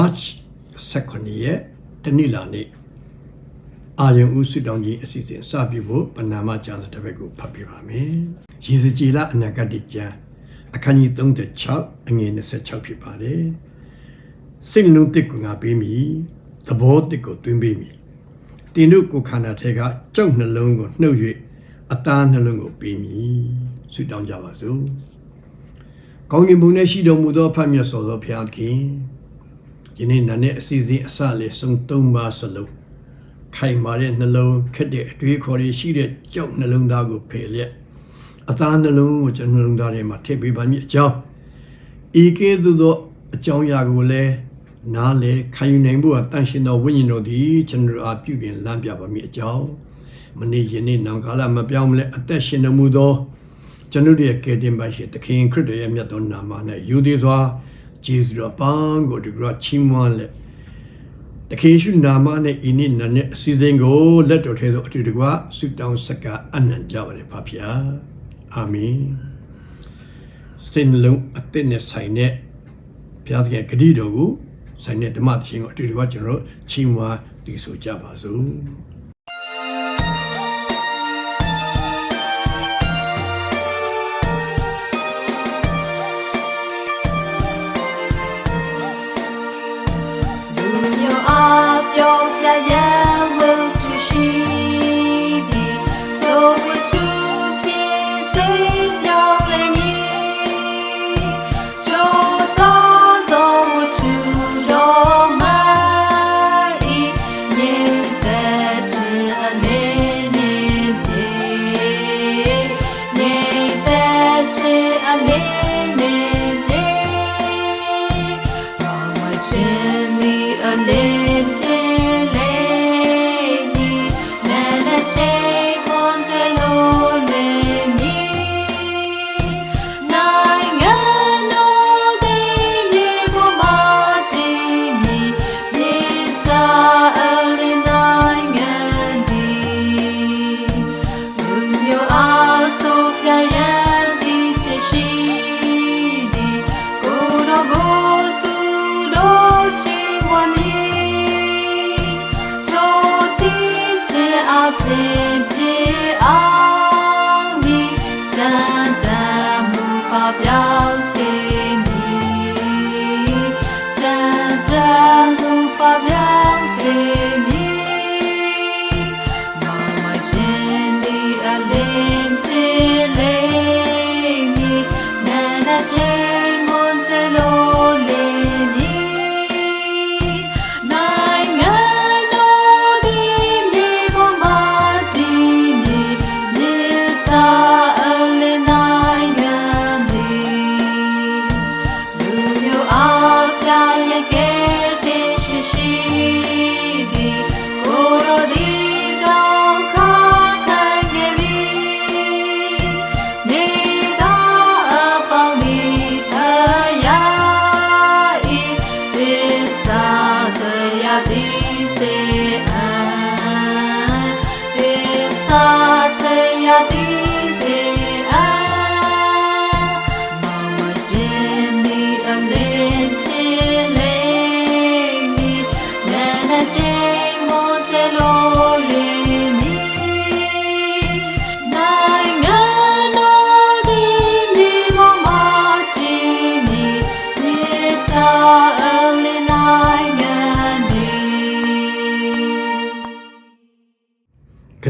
March 18ရက်တနင်္လာနေ့အာယုံဦးစစ်တောင်းကြီးအစီအစဉ်စပြုဖို့ပဏာမကျမ်းစာတစ်ပတ်ကိုဖတ်ပြပါမယ်။ရေစကြည်လအနာဂတ်ကျမ်းအခန်းကြီး36အငယ်26ဖြစ်ပါတယ်။စိတ်လုံးတစ်ကိုငါပေးမည်သဘောတစ်ကိုတွင်းပေးမည်။တင်တို့ကိုခန္ဓာထဲကကြောက်နှလုံးကိုနှုတ်၍အသားနှလုံးကိုပေးမည်။ဆုတောင်းကြပါစို့။ကောင်းကင်ဘုံနဲ့ရှိတော်မူသောဖတ်မြတ်စွာသောဘုရားသခင် ယနေ့နာနဲ့အစီအစဉ်အစလေးဆုံးသုံးပါစလုံးခိုင်မာတဲ့နှလုံးခက်တဲ့အတွေးခေါ်တွေရှိတဲ့ကြောက်နှလုံးသားကိုဖယ်လျက်အသားနှလုံးကိုကျွန်တော်နှလုံးသားထဲမှာထည့်ပေးပါမည်အကြောင်းဤကဲ့သို့သောအကြောင်းအရာကိုလည်းနားလေခံယူနိုင်ဖို့တန်ရှင်သောဝိညာဉ်တော်သည်ကျွန်တော်အားပြုပြင်လမ်းပြပါမည်အကြောင်းမနေ့ယနေ့နောင်ကာလမပြောင်းမလဲအသက်ရှင်တော်မူသောကျွန်ုပ်ရဲ့ကယ်တင်ပါရှင်သခင်ခရစ်တော်ရဲ့မြတ်သောနာမ၌ယူသည်စွာ ကျေးဇူးတော်ပန်းကိုဒီကရချီးမွမ်းလက်တခေရှုနာမနဲ့ဤနေ့နာနဲ့အစီအစဉ်ကိုလက်တော်ထဲသို့အတူတကွဆုတောင်းဆက်ကအနံ့ကြပါれဖဖျားအာမင်စတင်လုံးအသက်နဲ့ဆိုင်တဲ့ဘုရားသခင်ဂရုတော်ကိုဆိုင်တဲ့ဓမ္မသရှင်ကိုအတူတကွကျွန်တော်တို့ချီးမွမ်းတည်ဆိုကြပါစို့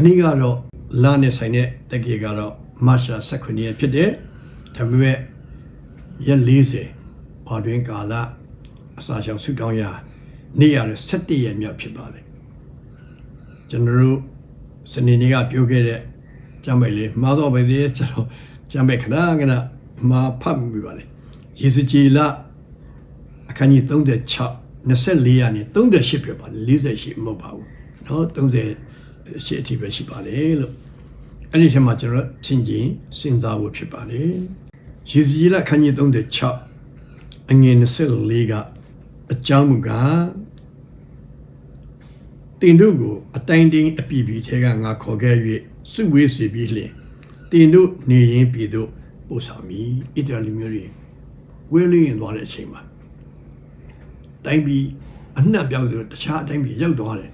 ခဏကတော့လာနဲ့ဆိုင်တဲ့တက်ကီကတော့မတ်ရှာ18ရက်ဖြစ်တယ်ဒါပေမဲ့ရက်40ဘာတွင်ကာလအစာရှောင်ဆုတောင်းရနေ့ရတဲ့17ရက်မြောက်ဖြစ်ပါတယ်ကျွန်တော်တို့စနေနေ့ကပြောခဲ့တဲ့ကြမ်းပိုက်လေးမှားတော့ပဲလေကျွန်တော်ကြမ်းပိုက်ခဏခဏမှာဖတ်မိပါလေရေစကြည်လအခန်းကြီး36 24ရာနေ38ဖြစ်ပါလေ48မဟုတ်ပါဘူးเนาะ30 ရှစ်အထိပဲရှိပါတယ်လို့အဲ့ဒီထဲမှာကျွန်တော်ဆင်ကျင်စဉ်းစားဖို့ဖြစ်ပါတယ်ရေစကြည်လအခန်းကြီး36အငယ်24ကအကြောင်းမူကားတင်တို့ကိုအတိုင်းတင်းအပြည်ပြည်ထဲကငါခေါ်ခဲ့၍စုဝေးစီပြီးလျှင်တင်တို့နေရင်ပြည်တို့ပို့ဆောင်မည်ဣတလီမျိုးတွေဝေးလျင်သွားတဲ့အချိန်မှာတိုင်းပြည်အနှံ့ပြောင်းသူတခြားအတိုင်းပြည်ရောက်သွားတယ်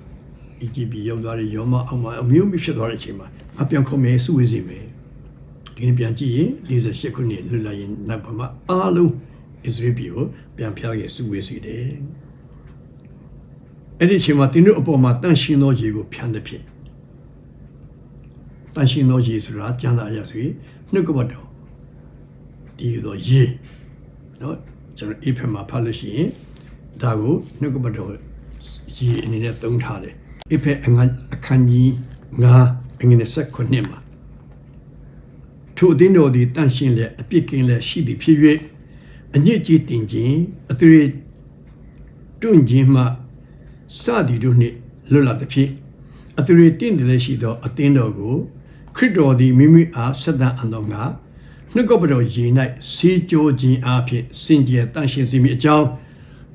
အီဂျစ်ပြည်ရောက်သွားတယ်ယောမအောင်မအမျိုးမျိုးဖြစ်သွားတဲ့အချိန်မှာအပြန်ခုံမယ်စုဝေးစီမယ်ဒီနေ့ပြန်ကြည့်ရင်48ခုနှစ်လွတ်လပ်ရေးနောက်ပိုင်းမှာအားလုံးအစ္စရေးပြည်ကိုပြန်ဖျောက်ရစုဝေးစီတယ်အဲ့ဒီအချိန်မှာတင်းတို့အပေါ်မှာတန့်ရှင်းသောရေကိုဖြန်းတဲ့ဖြစ်တန့်ရှင်းသောရေဆိုတာကျမ်းစာအရဆိုရင်နှုတ်ကပတ်တော်ဒီတော့ရေเนาะကျွန်တော်အိဖက်မှာဖတ်လို့ရှိရင်ဒါကိုနှုတ်ကပတ်တော်ရေအနေနဲ့သုံးထားတယ် အိဖက်အငန်းအခန်းကြီး9အငယ်29မှာထိုအသင်းတော်သည်တန့်ရှင်းလျက်အပြစ်ကင်းလျက်ရှိသည်ဖြစ်၍အညစ်အကြေးတင်ခြင်းအသွေးတွန့်ခြင်းမှစသည်တို့နှင့်လွတ်လပ်သည်ဖြစ်အသွေးတင့်တယ်လည်းရှိသောအသင်းတော်ကိုခရစ်တော်သည်မိမိအားဆက်တန်အံတော်ငါနှုတ်ကပတော်ရေ၌ဆေးကြောခြင်းအဖြစ်စင်ကြယ်တန့်ရှင်းစေမိအကြောင်း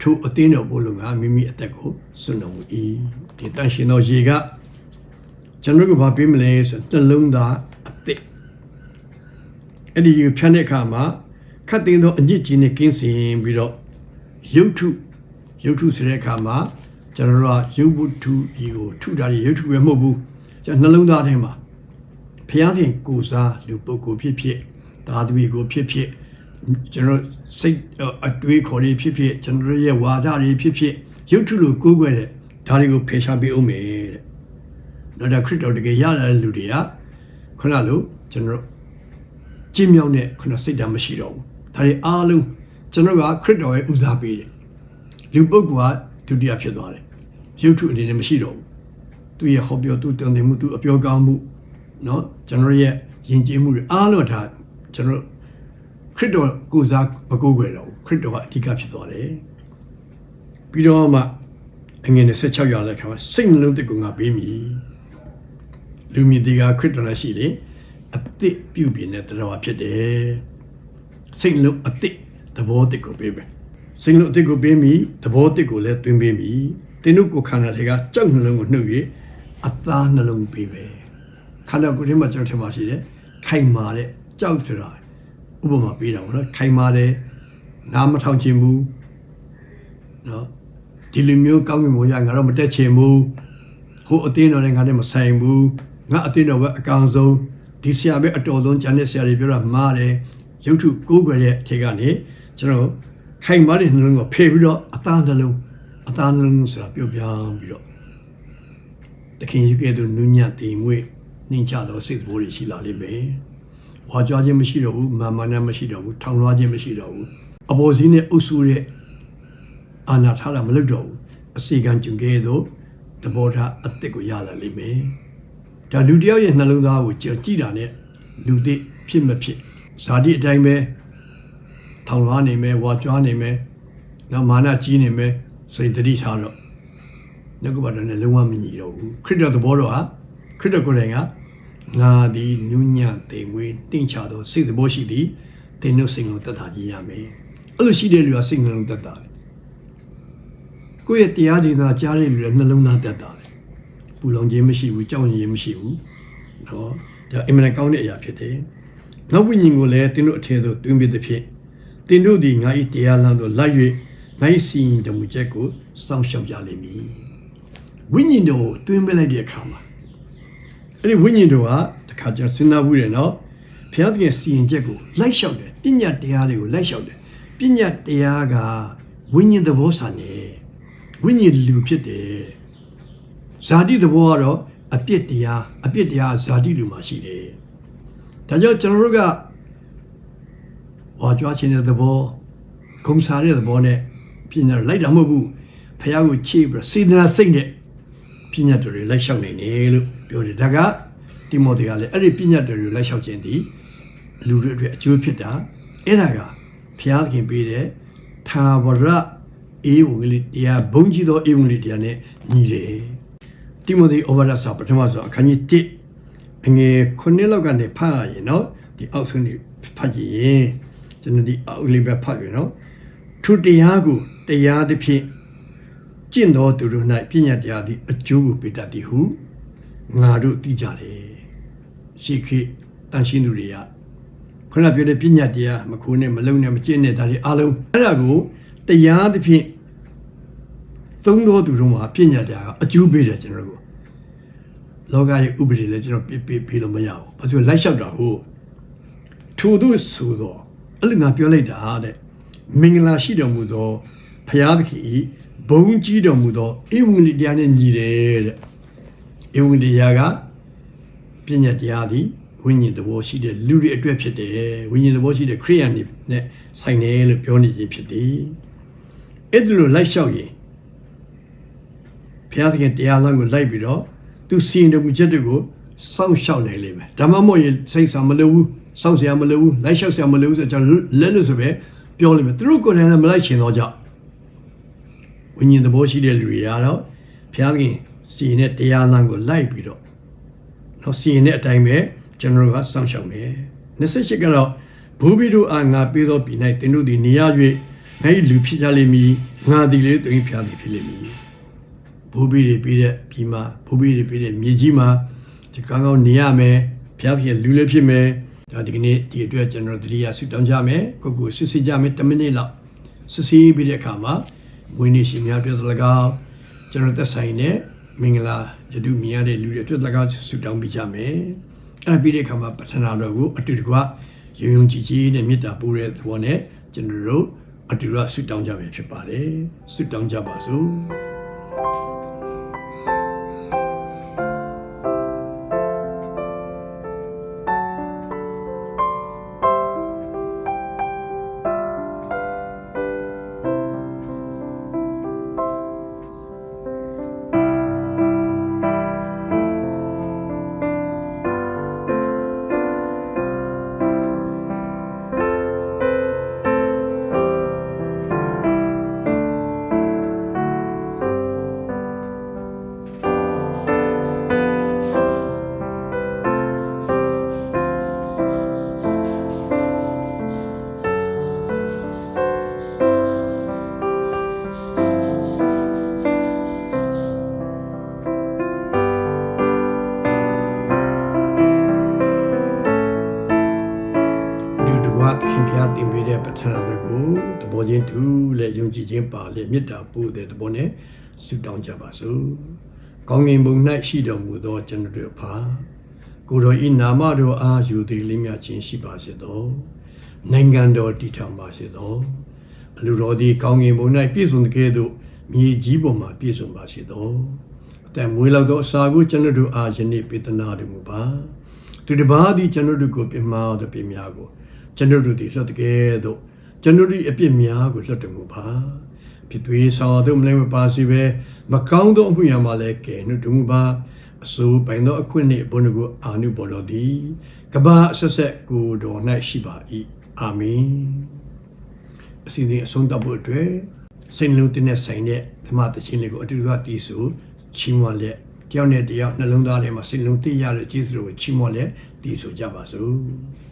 ထိုအသင်းတော်ဘုလိုငါမိမိအသက်ကိုစွန့်တော်မူ၏ဒီတန့်ရှင်းသောရေကကျွန်တော်တို့ကဘာပေးမလဲဆိုနှလုံးသားအသက်အဲ့ဒီရေဖြန်းတဲ့အခါမှာခတ်သိမ်းသောအညစ်အကြေးနဲ့ကင်းစင်ပြီးတော့ရုပ်ထုရုပ်ထုဆိုတဲ့အခါမှာကျွန်တော်တို့ကရုပ်ဝတ္ထုရေကိုထုတာတွေရုပ်ထုပဲမဟုတ်ဘူးကျွန်တော်နှလုံးသားထဲမှာဖျားခင်ကိုစားလူပုဂ္ဂိုလ်ဖြစ်ဖြစ်သာသမီကိုဖြစ်ဖြစ် ကျွန်တော်စိတ်အတွေးခေါ်တွေဖြစ်ဖြစ်ကျွန်တော်ရဲ့ဝါဒတွေဖြစ်ဖြစ်ရုပ်ထုလိုကိုးကွယ်တဲ့ဒါတွေကိုဖယ်ရှားပေးအောင်မယ်တဲ့။နောက်ဒါခရစ်တော်တကယ်ရလာတဲ့လူတွေကခုနလိုကျွန်တော်ကြင်မြောက်တဲ့ခုနစိတ်ဓာတ်မရှိတော့ဘူး။ဒါတွေအားလုံးကျွန်တော်ကခရစ်တော်ရဲ့ဦးစားပေးတယ်။လူပုဂ္ဂိုလ်ကဒုတိယဖြစ်သွားတယ်။ရုပ်ထုအနေနဲ့မရှိတော့ဘူး။သူ့ရဲ့ဟောပြောသူ့တန်တယ်မှုသူ့အပြောကောင်းမှုနော်ကျွန်တော်ရဲ့ယဉ်ကျေးမှုတွေအားလုံးဒါကျွန်တော် ခရစ်တော်ကိုစားမကိုးကွယ်တော့ဘူးခရစ်တော်ကအဓိကဖြစ်သွားတယ်ပြီးတော့မှအငယ်26ရောက်တဲ့ခါမှာစိတ်နှလုံးတစ်ကိုငါပေးမည်လူမြင့်ဒီကခရစ်တော်နဲ့ရှိလေအသစ်ပြုပြင်တဲ့တရားဖြစ်တယ်စိတ်နှလုံးအသစ်သဘောတစ်ကိုပေးမယ်စိတ်နှလုံးအသစ်ကိုပေးမည်သဘောတစ်ကိုလည်းတွင်ပေးမည်တင်းတို့ကိုခန္ဓာတွေကကြောက်နှလုံးကိုနှုတ်၍အသားနှလုံးပေးပဲခန္ဓာကိုယ်ထဲမှာကျွန်တော်ထင်ပါရှိတယ်ခိုင်မာတဲ့ကြောက်ဆိုတာ ဥပမာပေးတာပေါ့နော်ခိုင်မာတဲ့နားမထောင်ချင်ဘူးနော်ဒီလိုမျိုးကောင်းကင်ဘုံရငါတော့မတက်ချင်ဘူးဟိုအတင်းတော်နဲ့ငါနဲ့မဆိုင်ဘူးငါအတင်းတော်ပဲအကောင်ဆုံးဒီဆရာပဲအတော်ဆုံးကျန်တဲ့ဆရာတွေပြောတာမှားတယ်ရုပ်ထုကိုးကွယ်တဲ့အထက်ကနေကျွန်တော်ခိုင်မာတဲ့နှလုံးကိုဖယ်ပြီးတော့အသားနှလုံးအသားနှလုံးဆိုတာပြုတ်ပြောင်းပြီးတော့တခင်ကြီးကဲ့သို့နုညံ့တိမ်မွေ့နှင်းချသောစိတ်သဘောတွေရှိလာလိမ့်မယ်။ ဝါကြွားခြင်းမရှိတော့ဘူးမာမနာမရှိတော့ဘူးထောင်လွှားခြင်းမရှိတော့ဘူးအပေါ်စီးနဲ့အုပ်စုရဲ့အာနာထားတာမလုပ်တော့ဘူးအစီကံကျုံကဲသို့တဘောထားအစ်စ်ကိုရလာလိမ့်မယ်။ဒါလူတယောက်ရဲ့နှလုံးသားကိုကြည့်ကြည့်တာနဲ့လူသစ်ဖြစ်မဖြစ်ဇာတိအတိုင်းပဲထောင်လွှားနေမယ်ဝါကြွားနေမယ်နောက်မာနကြီးနေမယ်စိတ်တတိထားတော့နှုတ်ကပတ်တော်နဲ့လုံးဝမညီတော့ဘူးခရစ်တော်သဘောတော်ဟာခရစ်တော်ကိုယ်တိုင်က ငါသည်နုညံ့တိမ်မွေးတင့်ချသောစိတ်သဘောရှိသည်တင်တို့စိတ်ကိုတတ်တာကြီးရမယ်အဲ့လိုရှိတဲ့လူကစိတ်နှလုံးတတ်တာတယ်ကိုယ့်ရဲ့တရားဒေသကြားတဲ့လူတွေနှလုံးသားတတ်တာတယ်ပူလောင်ခြင်းမရှိဘူးကြောက်ရွံ့ခြင်းမရှိဘူးနော်ဒါအင်မတန်ကောင်းတဲ့အရာဖြစ်တယ်နောက်ဝိညာဉ်ကိုလည်းတင်တို့အထဲသို့တွင်ပြတဲ့ဖြစ်တင်တို့သည်ငါ၏တရားလမ်းသို့လိုက်၍ငါ၏စီရင်တော်မူချက်ကိုစောင့်ရှောက်ကြလိမ့်မည်ဝိညာဉ်တော်ကိုတွင်ပြလိုက်တဲ့အခါမှာ အဲ့ဒီဝိညာဉ်တော်ကတခါကျစဉ်းစားဘူးတယ်နော်ဘုရားသခင်စီရင်ချက်ကိုလိုက်လျှောက်တယ်ပညာတရားတွေကိုလိုက်လျှောက်တယ်ပညာတရားကဝိညာဉ်သဘောဆန်တယ်ဝိညာဉ်လူဖြစ်တယ်ဇာတိသဘောကတော့အပြစ်တရားအပြစ်တရားဇာတိလူမှာရှိတယ်ဒါကြောင့်ကျွန်တော်တို့ကဝါကြွားခြင်းတဲ့သဘောဂုံစားတဲ့သဘောနဲ့ပညာလိုက်တာမဟုတ်ဘူးဖះကိုချိပြီးစေတနာစိတ်နဲ့ပညာတော်တွေလိုက်လျှောက်နိုင်တယ်လို့ ပြောတယ်ဒါကတိမောသေကလည်းအဲ့ဒီပြညတ်တွေကိုလိုက်လျှောက်ခြင်းဒီလူတွေအတွက်အကျိုးဖြစ်တာအဲ့ဒါကဘုရားခင်ပေးတဲ့သာဝရအေးဝင်လေးတရားဘုံကြီးသောအေးဝင်လေးတရားနဲ့ညီတယ်တိမောသေဩဝါဒစာပထမဆုံးအခန်းကြီး1အငယ်9လောက်ကနေဖတ်ရရင်နော်ဒီအောက်ဆုံးနေဖတ်ကြည့်ရင်ကျွန်တော်ဒီအောက်လေးပဲဖတ်ရနော်ထိုတရားကိုတရားတစ်ဖြင့်ကျင့်တော်သူတို့၌ပညာတရားသည်အကျိုးကိုပေးတတ်သည်ဟု ငါတို့သိကြတယ်ရှိခိတန်ရှင်းသူတွေကခုနပြောတဲ့ပညာတရားမခိုးနဲ့မလုံနဲ့မကျင့်နဲ့ဒါတွေအားလုံးအဲ့ဒါကိုတရားသဖြင့်သုံးတော်သူတို့မှာပညာတရားကအကျိုးပေးတယ်ကျွန်တော်တို့လောကရဲ့ဥပဒေလည်းကျွန်တော်ပြပြပြလို့မရဘူးဘာလို့လိုက်လျှောက်တာဟုတ်ထို့သူဆိုတော့အဲ့လိုငါပြောလိုက်တာတဲ့မင်္ဂလာရှိတော်မူသောဖရာသခင်ဤဘုံကြီးတော်မူသောဧဝံဂေလိတရားနဲ့ညီတယ်တဲ့ ဧဝံဂေလိကပညာတရားသည်ဝိညာဉ်သဘောရှိတဲ့လူတွေအတွက်ဖြစ်တယ်ဝိညာဉ်သဘောရှိတဲ့ခရိယန်တွေနဲ့ဆိုင်တယ်လို့ပြောနေခြင်းဖြစ်တယ်အဲ့ဒါလိုလိုက်လျှောက်ရင်ဘုရားသခင်တရားလမ်းကိုလိုက်ပြီးတော့သူစီရင်တော်မူချက်တွေကိုစောင့်ရှောက်နိုင်လိမ့်မယ်ဒါမှမဟုတ်ရင်စိတ်ဆာမလိုဘူးစောင့်စရာမလိုဘူးလိုက်လျှောက်စရာမလိုဘူးဆိုတော့လဲလို့ဆိုပဲပြောလိမ့်မယ်သူတို့ကိုယ်တိုင်လည်းမလိုက်ရှင်တော့ကြောင့်ဝိညာဉ်သဘောရှိတဲ့လူတွေကတော့ဘုရားသခင် စီရင်တဲ့တရားလမ်းကိုလိုက်ပြီးတော့နော်စီရင်တဲ့အတိုင်းပဲကျွန်တော်တို့ကစောင့်ရှောက်မယ်28ကတော့ဘိုးဘီတို့အားငါပေးသောပြည်၌သင်တို့သည်နေရ၍ငါ၏လူဖြစ်ကြလိမ့်မည်ငါသည်လေသင်၏ဖျားသည်ဖြစ်လိမ့်မည်ဘိုးဘီတွေပြီးတဲ့ပြည်မှာဘိုးဘီတွေပြီးတဲ့မြေကြီးမှာဒီကောင်းကောင်းနေရမယ်ဖျားဖြစ်လူလည်းဖြစ်မယ်ဒါဒီကနေ့ဒီအတွက်ကျွန်တော်တို့တတိယဆုတောင်းကြမယ်ကိုကိုစစ်စစ်ကြမယ်10မိနစ်လောက်စစ်စစ်ပြီးတဲ့အခါမှာဝိနည်းရှင်များအတွက်၎င်းကျွန်တော်သက်ဆိုင်တဲ့ မင်္ဂလာယတုမြင်ရတဲ့လူတွေအတွက်၎င်းဆုတောင်းပေးကြမယ်အဲ့ပြီးတဲ့အခါမှာပထနာတော်ကိုအတူတကွယုံယုံကြည်ကြည်နဲ့မေတ္တာပို့တဲ့သဘောနဲ့ကျွန်တော်တို့အတူတူဆုတောင်းကြမယ်ဖြစ်ပါတယ်ဆုတောင်းကြပါစို့ လေမေတ္တာပို့တဲ့သဘောနဲ့ဆုတောင်းကြပါစို့။ကောင်းကင်ဘုံ၌ရှိတော်မူသောကျွန်တော်တို့ဖာကိုတော်ဤနာမတော်အားယူသည်လေးမြချင်းရှိပါစေသော။နိုင်ငံတော်တည်ထောင်ပါစေသော။အလိုတော်သည်ကောင်းကင်ဘုံ၌ပြည့်စုံသကဲ့သို့မြေကြီးပေါ်မှာပြည့်စုံပါစေသော။အတန်မွေးလောက်သောအစာကိုကျွန်တော်တို့အားယနေ့ပေးသနာတော်မူပါ။သူတစ်ပါးသည်ကျွန်တော်တို့ကိုပြမသောပြများကိုကျွန်တော်တို့သည်လွတ်တကယ်သို့ကျွန်တော်တို့အပြစ်များကိုလွတ်တော်မူပါ။ ဖြစ်သွေးဆောင်တို့မလဲမပါစီပဲမကောင်းသောအမှုရာမှာလည်းကဲနှုတ်တော်မူပါအစိုးပိုင်သောအခွင့်နှင့်ဘုန်းကိုအာနုဘော်တော်သည်ကဘာအဆက်ဆက်ကိုတော်၌ရှိပါ၏အာမင်အစီအစဉ်အဆုံးသတ်ဖို့အတွက်စိတ်နှလုံးတင်းနဲ့ဆိုင်တဲ့ဓမ္မတခြင်းလေးကိုအတူတူကတည်ဆိုချီးမွမ်းလက်တယောက်နဲ့တယောက်နှလုံးသားထဲမှာစိတ်နှလုံးသိရတဲ့ကျေးဇူးတော်ကိုချီးမွမ်းလက်တည်ဆိုကြပါစို့စီ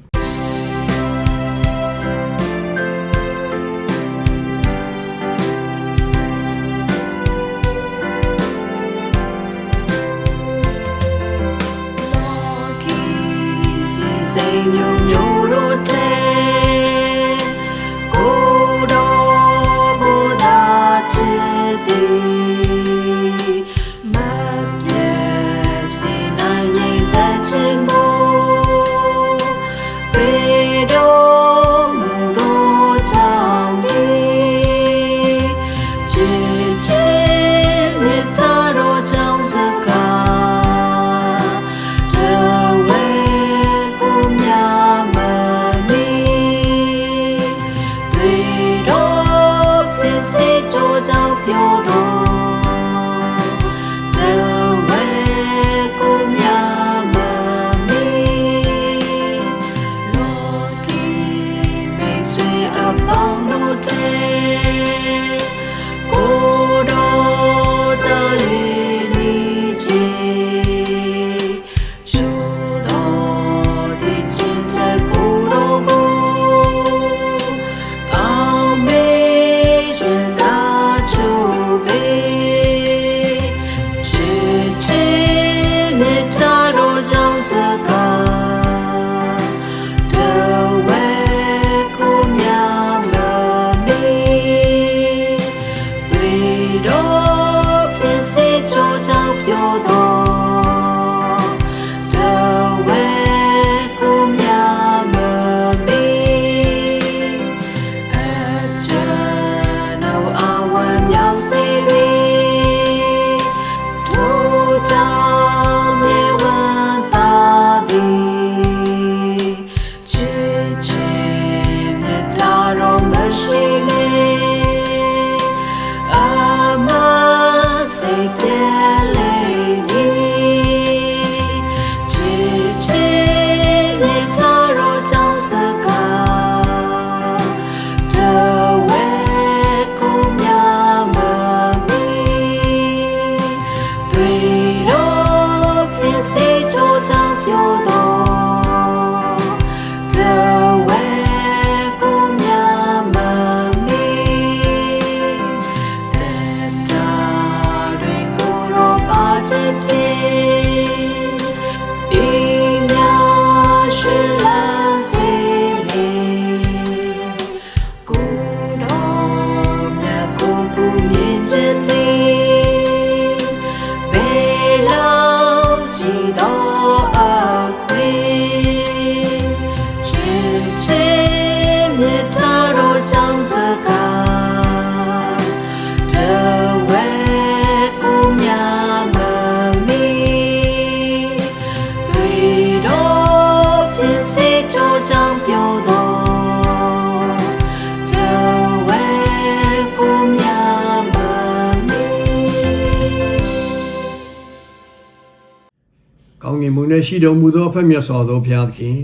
ယ်ရှိတော်မူသောအဖက်မြတ်စွာသောဘုရားသခင်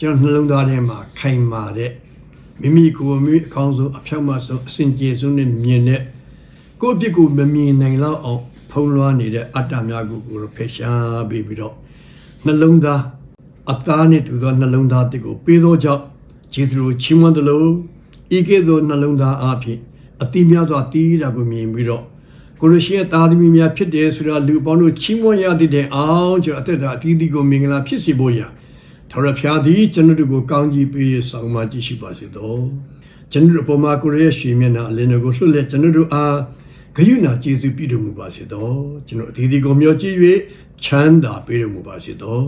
ကျွန်တော်နှလုံးသားထဲမှာခိုင်မာတဲ့မိမိကိုယ်မိမိအကောင်းဆုံးအဖြောက်မဆုံးအစဉ်ကျေဆုံးနဲ့မြင်တဲ့ကိုယ့်အပြစ်ကိုမမြင်နိုင်လောက်အောင်ဖုံးလွှမ်းနေတဲ့အတ္တများကိုကိုယ်ဖယ်ရှားပြီးပြီးတော့နှလုံးသားအသားနဲ့တူသောနှလုံးသားတစ်ကိုပေးသောကြောင့်ဂျေဇုကိုချီးမွမ်းတယ်လို့ဤကဲ့သို့နှလုံးသားအဖြစ်အတိများစွာတည်ရတာကိုမြင်ပြီးတော့ ကိုရရှိရဲ့သားသမီးများဖြစ်တယ်ဆိုတာလူပေါင်းတို့ချီးမွမ်းရတဲ့အောင်ကျွန်တော်အသက်တာအသီးသီးကိုမင်္ဂလာဖြစ်စေဖို့ရထာဝရဘုရားသည်ကျွန်တော်တို့ကိုကောင်းကြီးပေးဆောင်မကြည့်ရှိပါစေတော့ကျွန်တော်တို့ပေါ်မှာကိုရရဲ့ရှင်မျက်နှာအလင်းတော်ကိုလွှတ်လက်ကျွန်တော်တို့အားဂရုဏာကျေးဇူးပြုတော်မူပါစေတော့ကျွန်တော်အသီးသီးကိုမျှော်ကြည့်၍ချမ်းသာပေးတော်မူပါစေတော့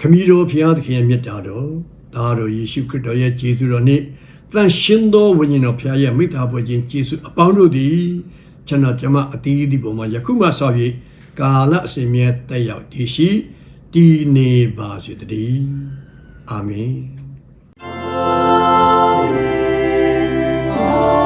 ခမည်းတော်ဘုရားသခင်ရဲ့မြတ်တာတော်သားတော်ယေရှုခရစ်တော်ရဲ့ကျေးဇူးတော်နှင့်တန်ရှင်သောဝိညာဉ်တော်ဘုရားရဲ့မိသားပွဲချင်းကျေးဇူးအပေါင်းတို့သည် ကျွန်တော်ကျမအတီးဒီပုံမှာယခုမှစပြီးကာလအစဉ်မြဲတက်ရောက်တည်ရှိတည်နေပါစေတည်းအာမင် Amen.